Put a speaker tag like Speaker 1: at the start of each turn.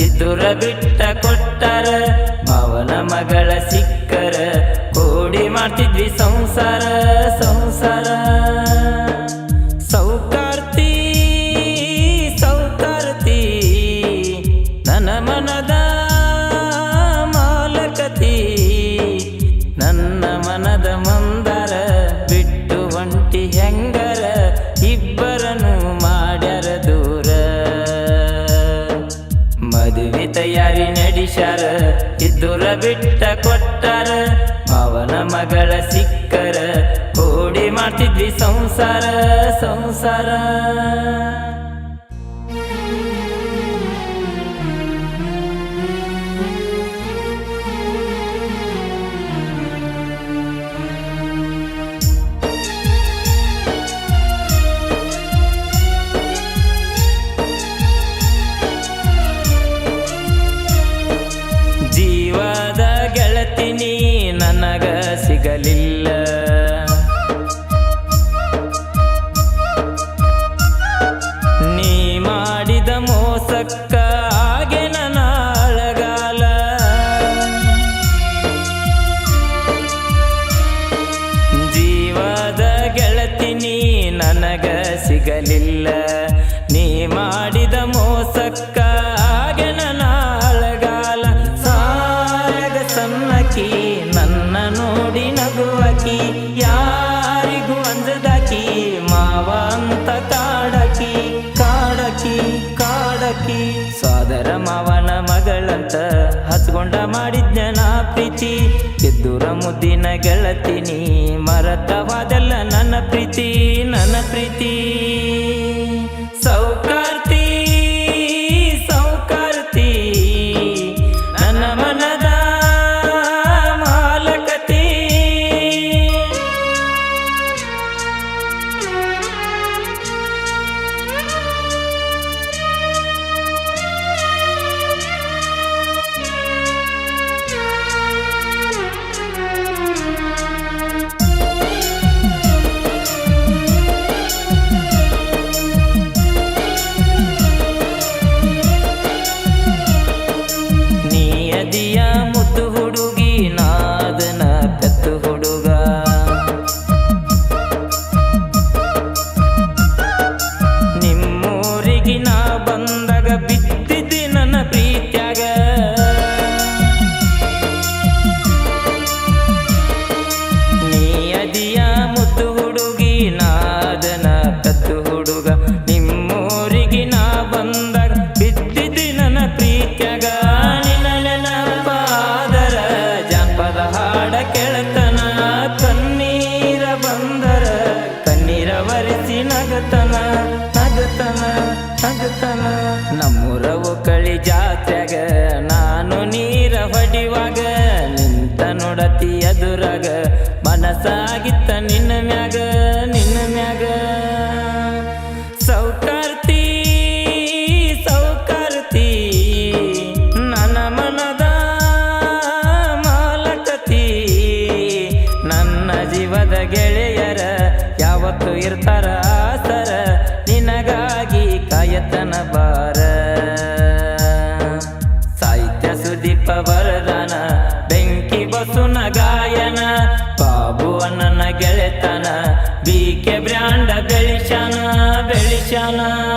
Speaker 1: ಇದ್ದುರ ಬಿಟ್ಟ ಕೊಟ್ಟಾರ ಮಾವನ ಮಗಳ ಸಿಕ್ಕರ. ತಯಾರಿ ನಡೆಸ್ಯಾರ. ಇದ್ದುರ ಬಿಟ್ಟ ಕೊಟ್ಟಾರ. ಅವನ ಮಗಳ ಸಿಕ್ಕರ. ಕೋಡಿ ಮಾಡ್ತಿದ್ವಿ ಸಂಸಾರ ಸಂಸಾರ. ಸಿಗಲಿಲ್ಲ. ನೀ ಮಾಡಿದ ಮೋಸಕ್ಕ ಹಾಗೆ ನನ್ನ ಅಳಗಾಲ. ಜೀವದ ಗೆಳತಿನಿ ನನಗ ಸಿಗಲಿಲ್ಲ. ನೀ ಮಾಡಿದ ಮೋಸಕ್ಕ ಹಾಗೆ ನನ್ನ ಅಳಗಾಲ. ಸನ್ನಕಿ ನೋಡಿ ನಗುವಕಿ ಯಾರಿಗೂ ಅಂಜದಾಕಿ ಮಾವ ಅಂತ ಕಾಡಕಿ ಕಾಡಕಿ ಕಾಡಕಿ. ಸಾದರ ಮಾವನ ಮಗಳಂತ ಹಚ್ಕೊಂಡ ಮಾಡಿದ್ನ ಪ್ರೀತಿ. ಎದ್ದುರ ಮುದ್ದಿನ ಗೆಳತಿನಿ ಮರತವಾದಲ್ಲ ನನ್ನ ಪ್ರೀತಿ ನನ್ನ ಪ್ರೀತಿ. ಹೊಡಿವಾಗ ನಿಂತ ನೋಡತಿ ಎದುರಾಗ, ಮನಸ್ಸಾಗಿತ್ತ ನಿನ್ನ ಮ್ಯಾಗ ನಿನ್ನ ಮ್ಯಾಗ. ಸೌಕಾರ್ತಿ ಸೌಕಾರ್ತಿ, ನನ್ನ ಮನದ ಮಾಲಕತಿ. ನನ್ನ ಜೀವದ ಗೆಳೆಯರ ಯಾವತ್ತು ಇರ್ತಾರ. ಗೆಳೆತನ